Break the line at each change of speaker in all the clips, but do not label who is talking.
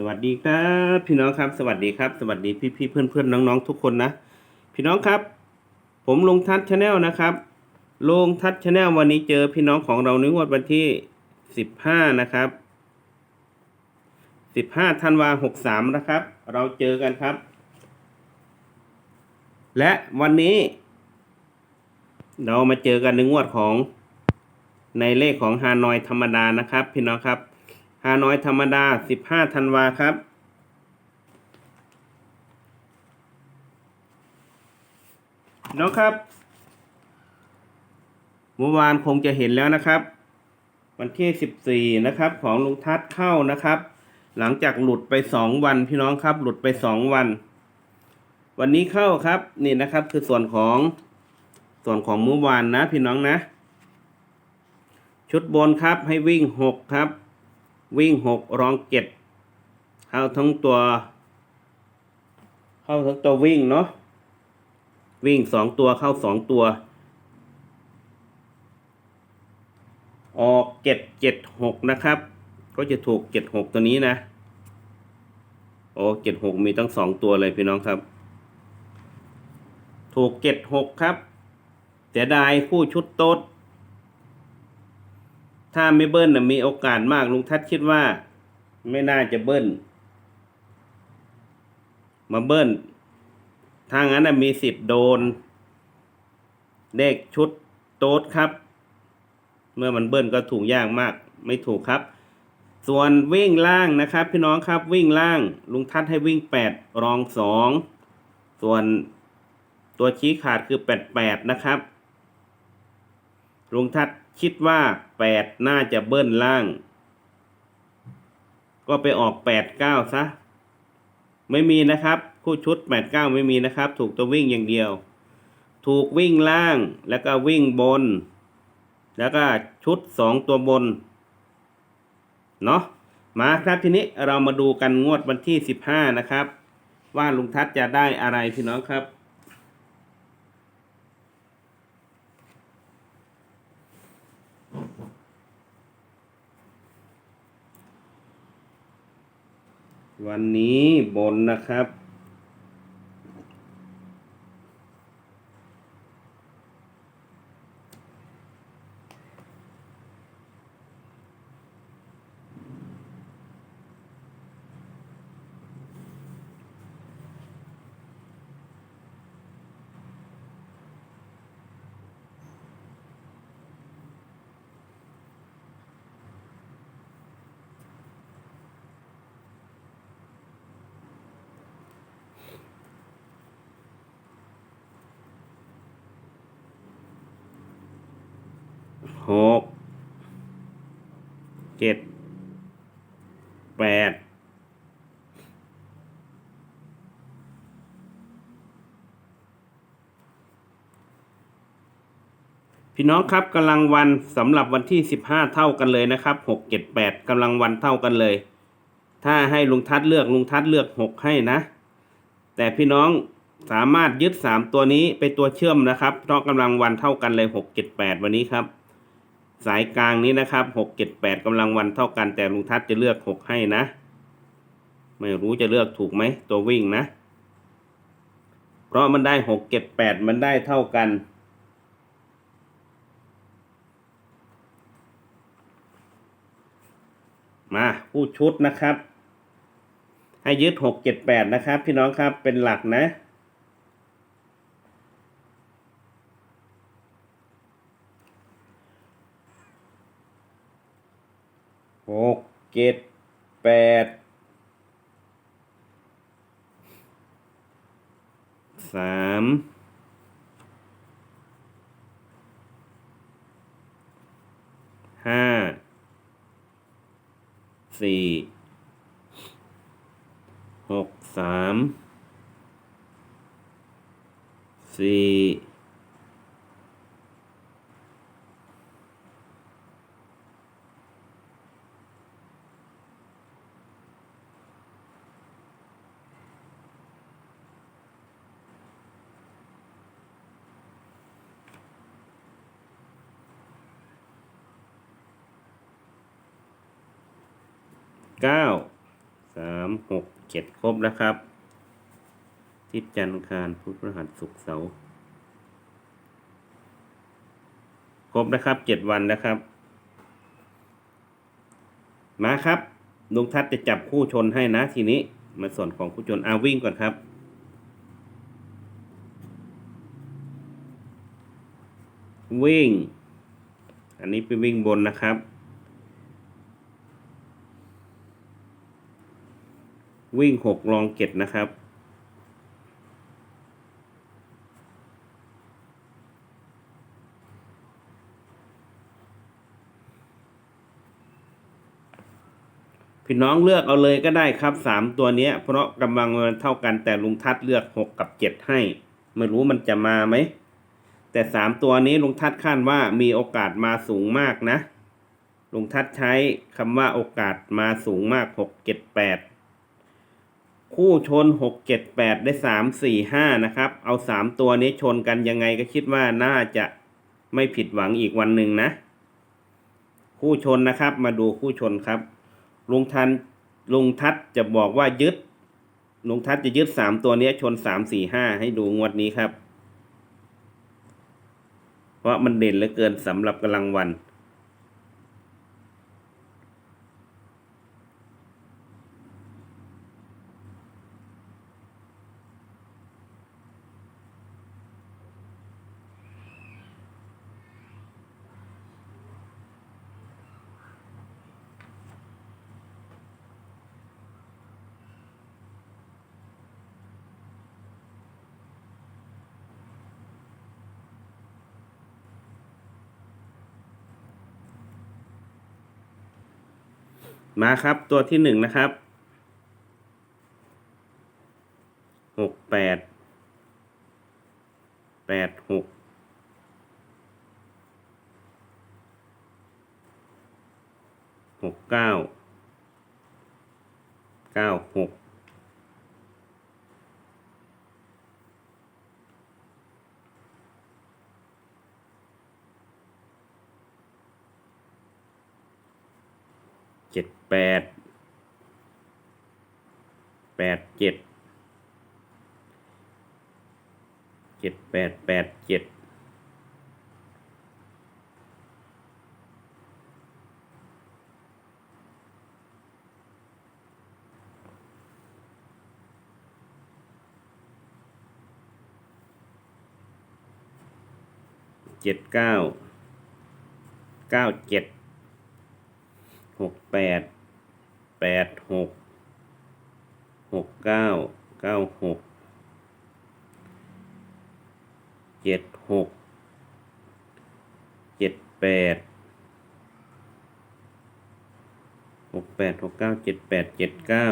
สวัสดีครับพี่น้องครับสวัสดีครับ สวัสดีพี่พี่ๆเพื่อนเพื่อนๆน้องๆทุกคนนะ พี่น้องครับ ผมลงทัศชาแนลนะครับ ลงทัศชาแนลวันนี้เจอพี่น้องของเราในงวดวันที่สิบห้านะครับสิบห้าธันวาหกสามนะครับ เราเจอกันครับ และวันนี้ เรามาเจอกันในงวดของในเลขของฮานอยธรรมดานะครับ พี่น้องครับ ฮานอยธรรมดา 15ธันวาครับ น้องครับ เมื่อวานคงจะเห็นแล้วนะครับ วันที่ 14 นะครับ ของลุงทัศเข้านะครับ หลังจากหลุดไป 2 วันพี่น้องครับ หลุดไป 2 วัน วันนี้เข้าครับนี่นะครับคือส่วนของส่วนของเมื่อวานนะพี่น้องนะ ชุดบนครับให้วิ่ง 6 ครับ วิ่งหกรองเจ็ดเข้าทั้งตัว เข้าทั้งตัววิ่งเนาะวิ่งสองตัวเข้าสองตัว ออกเจ็ดเจ็ดหกนะครับ ก็จะถูกเจ็ดหกตัวนี้นะ โอ้เจ็ดหกมีตั้งสองตัวเลยพี่น้องครับ ถูกเจ็ดหกครับ เสียดายคู่ชุดโต๊ด ถ้าไม่เบิ้ลนะมีโอกาสมากลุงทัศน์คิดว่า ไม่น่าจะเบิ้ลมาเบิ้ลทางนั้นนะมีสิทธิ์โดน เลขชุดโต๊ดครับ เมื่อมันเบิ้ลก็ถูกยากมาก ไม่ถูกครับ ส่วนวิ่งล่างนะครับ พี่น้องครับวิ่งล่าง ลุงทัศน์ให้วิ่งแปดรองสองส่วนตัวชี้ขาดคือแปดแปดนะครับ ลุงทัศน์ คิดว่าแปดน่าจะเบิ้ลล่าง ก็ไปออกแปดเก้าซะ ไม่มีนะครับ คู่ชุดแปดเก้าไม่มีนะครับ ถูกตัววิ่งอย่างเดียว ถูกวิ่งล่างแล้วก็วิ่งบน แล้วก็ชุดสองตัวบน เนาะมาครับทีนี้เรามาดูกันงวดวันที่สิบห้านะครับ ว่าลุงทัศน์จะได้อะไรพี่น้องครับ วันนี้บนนะครับ หกเจ็ดแปดพี่น้องครับกำลังวันสำหรับวันที่สิบห้าเท่ากันเลยนะครับหกเจ็ดแปดกำลังวันเท่ากันเลย ถ้าให้ลุงทัดเลือกลุงทัดเลือกหกให้นะ แต่พี่น้องสามารถยึดสามตัวนี้ไปตัวเชื่อมนะครับเพราะกำลังวันเท่ากันเลยหกเจ็ดแปดวันนี้ครับ สายกลางนี้นะครับหกเจ็ดแปดกำลังวันเท่ากันแต่ลุงทัศน์จะเลือกหกให้นะ ไม่รู้จะเลือกถูกไหมตัววิ่งนะ เพราะมันได้หกเจ็ดแปดมันได้เท่ากัน มาผู้ชุดนะครับ ให้ยึดหกเจ็ดแปดนะครับ พี่น้องครับเป็นหลักนะ หก เจ็ดแปดสามห้าสี่หกสามสี่ สามหก เจ็ดครบแล้วครับ ทิศจันทร์อังคารพุธพฤหัสศุกร์เสาร์ครบนะครับเจ็ดวันนะครับ มาครับลุงทัศน์จะจับคู่ชนให้นะทีนี้มาส่วนของคู่ชนอาวิ่งก่อนครับ วิ่ง อันนี้เป็นวิ่งบนนะครับ วิ่งหกลองเจ็ดนะครับ พี่น้องเลือกเอาเลยก็ได้ครับสามตัวเนี้ย เพราะกำลังมันเท่ากันแต่ลุงทัดเลือกหกกับเจ็ดให้ ไม่รู้มันจะมาไหม แต่สามตัวนี้ลุงทัดคาดว่ามีโอกาสมาสูงมากนะลุงทัดใช้คำว่าโอกาสมาสูงมากหกเจ็ดแปด คู่ชนหกเจ็ดแปดได้สามสี่ห้านะครับ เอาสามตัวนี้ชนกันยังไงก็คิดว่าน่าจะไม่ผิดหวังอีกวันหนึ่งนะ คู่ชนนะครับ มาดูคู่ชนครับ ลุงทันลุงทัดจะบอกว่ายึด ลุงทัดจะยึดสามตัวนี้ชนสามสี่ห้าให้ดูงวดนี้ครับ เพราะมันเด่นเหลือเกินสำหรับกำลังวัน มาครับตัวที่หนึ่งนะครับ หกแปด แปดหก หกเก้า เก้าหก เจ็ดแปดแปดเจ็ดเจ็ดแปดแปดเจ็ดเจ็ดเก้าเก้าเจ็ด หกแปดแปดหกหกเก้าเก้าหกเจ็ดหกเจ็ดแปดหกแปดหกเก้าเจ็ดแปดเจ็ดเก้า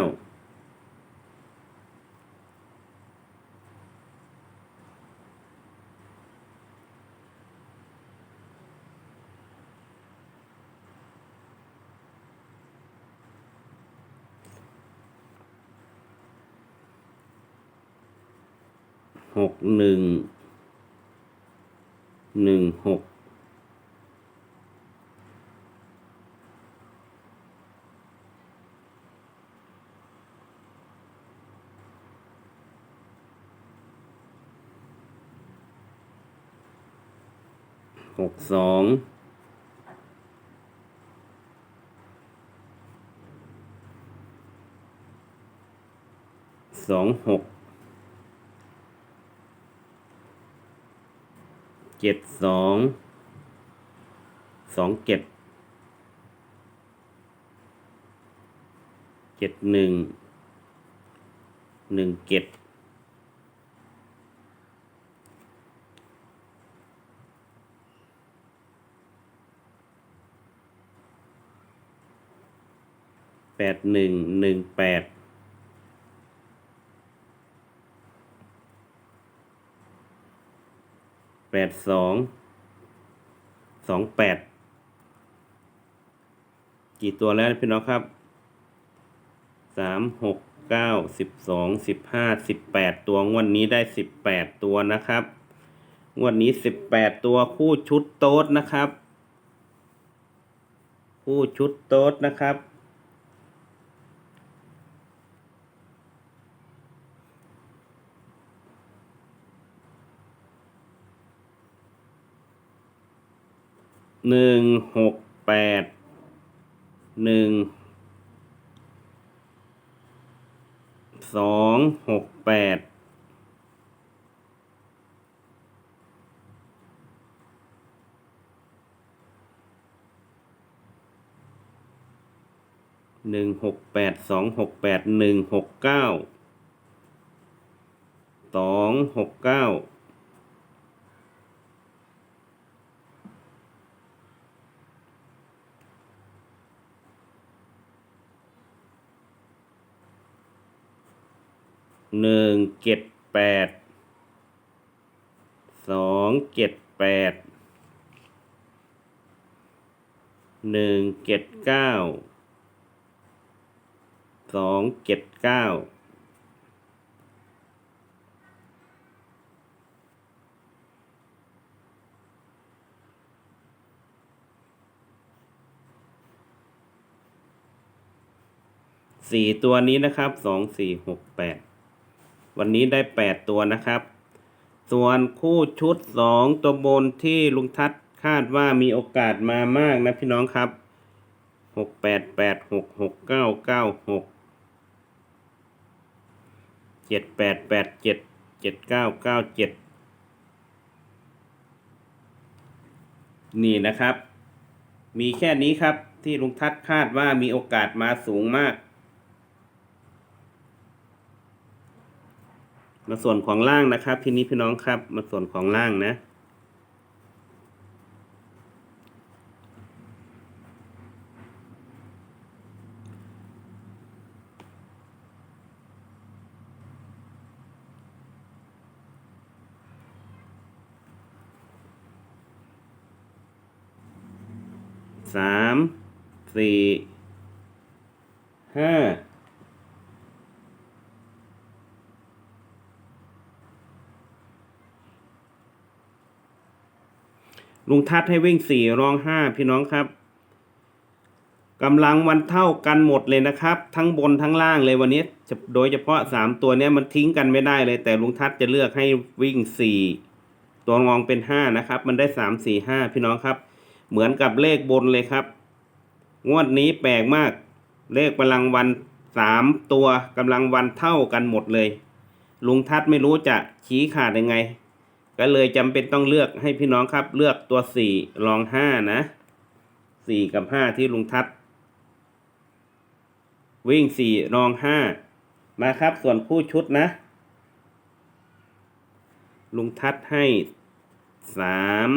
หกหนึ่งหนึ่งหกหกสองสองหก เจ็ดสองสองเจ็ดเจ็ดหนึ่งหนึ่งเจ็ดแปดหนึ่งหนึ่งแปด ปดสองสองแปดกี่ตัวแล้วพี่น้องครับสามหกเก้าสิบสองสิบห้าสิบแปดตัวงวดนนี้ได้สิบแปดตัวนะครับ งวดนี้สิบแปดตัวคู่ชุดโต๊ดนะครับ คู่ชุดโต๊ดนะครับ หนึ่งหกแปดหนึ่งสองหกแปดหนึ่งหกแปดสองหกแปดหนึ่งหกเก้าสองหกเก้า หนึ่งเจ็ดแปดสองเจ็ดแปดหนึ่งเจ็ดเก้าสองเจ็ดเก้าสี่ตัวนี้นะครับสองสี่หกแปด วันนี้ได้แปดตัวนะครับ ส่วนคู่ชุดสองตัวบนที่ลุงทัศน์คาดว่ามีโอกาสมามากนะพี่น้องครับหกแปดแปดหกหกเก้าเก้าหกเจ็ดแปดแปดเจ็ดเจ็ดเก้าเก้าเจ็ดนี่นะครับ มีแค่นี้ครับที่ลุงทัศน์คาดว่ามีโอกาสมาสูงมาก มาส่วนของล่างนะครับทีนี้พี่น้องครับ มาส่วนของล่างนะ สาม สี่ ห้า ลุงทัศน์ให้วิ่งสี่รองห้าพี่น้องครับกำลังวันเท่ากันหมดเลยนะครับ ทั้งบนทั้งล่างเลยวันนี้โดยเฉพาะสามตัวนี้มันทิ้งกันไม่ได้เลย แต่ลุงทัศจะเลือกให้วิ่งสี่ตัวงองเป็นห้านะครับ มันได้สามสี่ห้าพี่น้องครับ เหมือนกับเลขบนเลยครับ งวดนี้แปลกมาก เลขกำลังวันสามตัวกำลังวันเท่ากันหมดเลย ลุงทัศไม่รู้จะชี้ขาดยังไง ก็เลยจำเป็นต้องเลือกให้พี่น้องครับ เลือกตัวสี่รองห้านะสี่กับห้าที่ลุงทัศวิ่งสี่รองห้ามาครับ ส่วนคู่ชุดนะ ลุงทัศให้สาม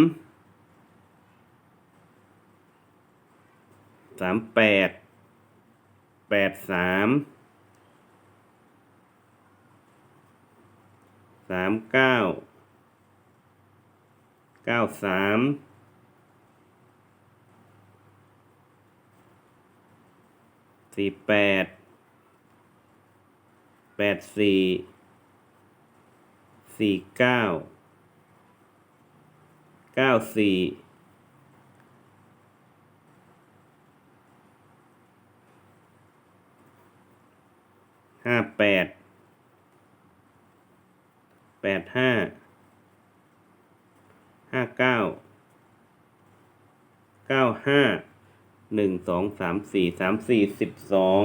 สามแปดแปดสามสามเก้า เก้าสามสี่แปดแปดสี่สี่เก้าเก้าสี่ห้าแปดแปดห้า ห้าเก้า เก้าห้า หนึ่ง สองสามสี่สามสี่สิบสอง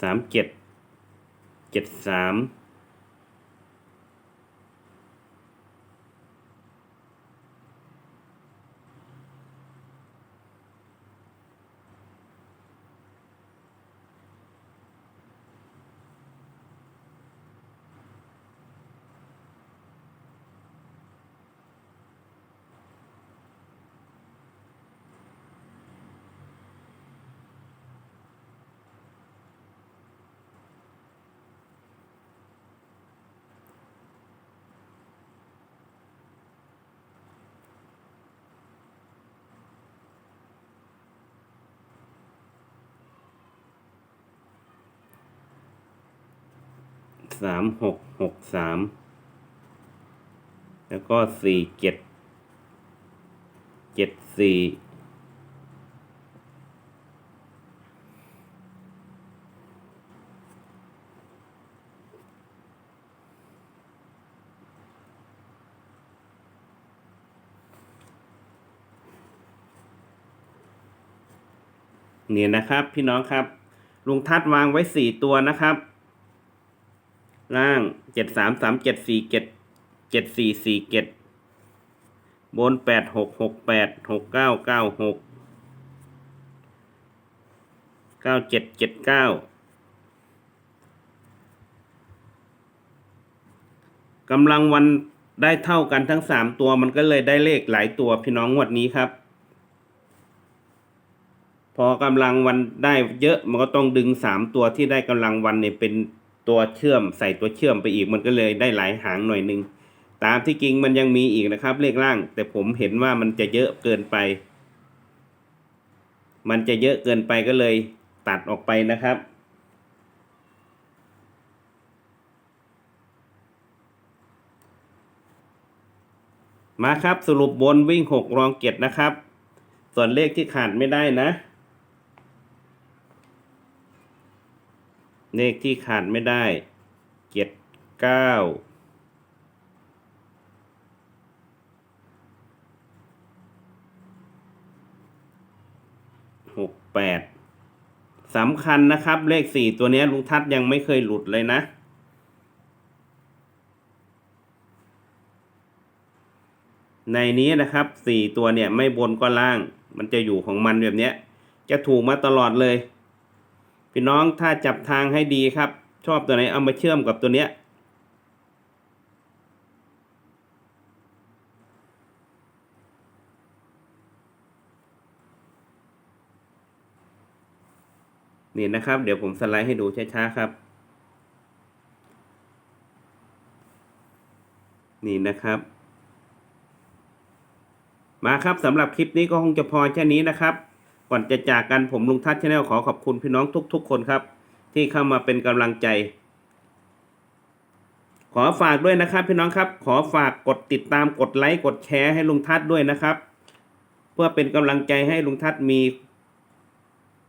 สามเจ็ดเจ็ดสาม สามหกหกสามแล้วก็สี่เจ็ดเจ็ดสี่เนี่ยนะครับพี่น้องครับ ลุงทัดวางไว้สี่ตัวนะครับ ล่างเจ็ดสามสามเจ็ดสี่เจ็ดเจ็ดสี่สี่เจ็ดบนแปดหกหกแปดหกเก้าเก้าหกเก้าเจ็ดเจ็ดเก้ากำลังวันได้เท่ากันทั้งสามตัวมันก็เลยได้เลขหลายตัวพี่น้องงวดนี้ครับ พอกำลังวันได้เยอะมันก็ต้องดึงสามตัวที่ได้กำลังวันเนี่ยเป็น ตัวเชื่อมใส่ตัวเชื่อมไปอีกมันก็เลยได้หลายหางหน่อยหนึ่งตามที่จริงมันยังมีอีกนะครับ เลขล่าง แต่ผมเห็นว่ามันจะเยอะเกินไป มันจะเยอะเกินไปก็เลยตัดออกไปนะครับมาครับสรุปบนวิ่งหกรองเจ็ดนะครับ ส่วนเลขที่ขาดไม่ได้นะ เลขที่ขาดไม่ได้เจ็ดเก้าหกแปดสำคัญนะครับ เลขสี่ตัวนี้ลุงทัศน์ยังไม่เคยหลุดเลยนะในนี้นะครับสี่ตัวเนี่ยไม่บนก็ล่าง มันจะอยู่ของมันแบบเนี้ย จะถูกมาตลอดเลย พี่น้องถ้าจับทางให้ดีครับ ชอบตัวไหนเอามาเชื่อมกับตัวเนี้ยนี่นะครับ เดี๋ยวผมสไลด์ให้ดูช้าๆครับ นี่นะครับ มาครับสำหรับคลิปนี้ก็คงจะพอแค่นี้นะครับ ก่อนจะจากกันผมลุงทัศน์ชาแนลขอขอบคุณพี่น้องทุก ๆ คนครับ ที่เข้ามาเป็นกำลังใจ ขอฝากด้วยนะครับ พี่น้องครับ ขอฝากกดติดตามกดไลค์กดแชร์ให้ลุงทัศน์ด้วยนะครับ เพื่อเป็นกำลังใจให้ลุงทัศน์มี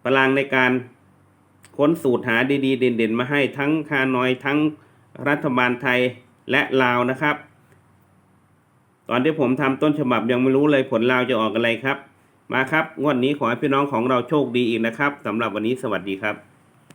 พลังในการค้นสูตรหาดีๆ เด่นๆ มาให้ทั้งคานอยทั้งรัฐบาลไทยและลาวนะครับ ตอนที่ผมทำต้นฉบับยังไม่รู้เลยผลลาวจะออกอะไรครับ มาครับงวดนี้ขอให้พี่น้องของเราโชคดีอีกนะครับสำหรับวันนี้สวัสดีครับ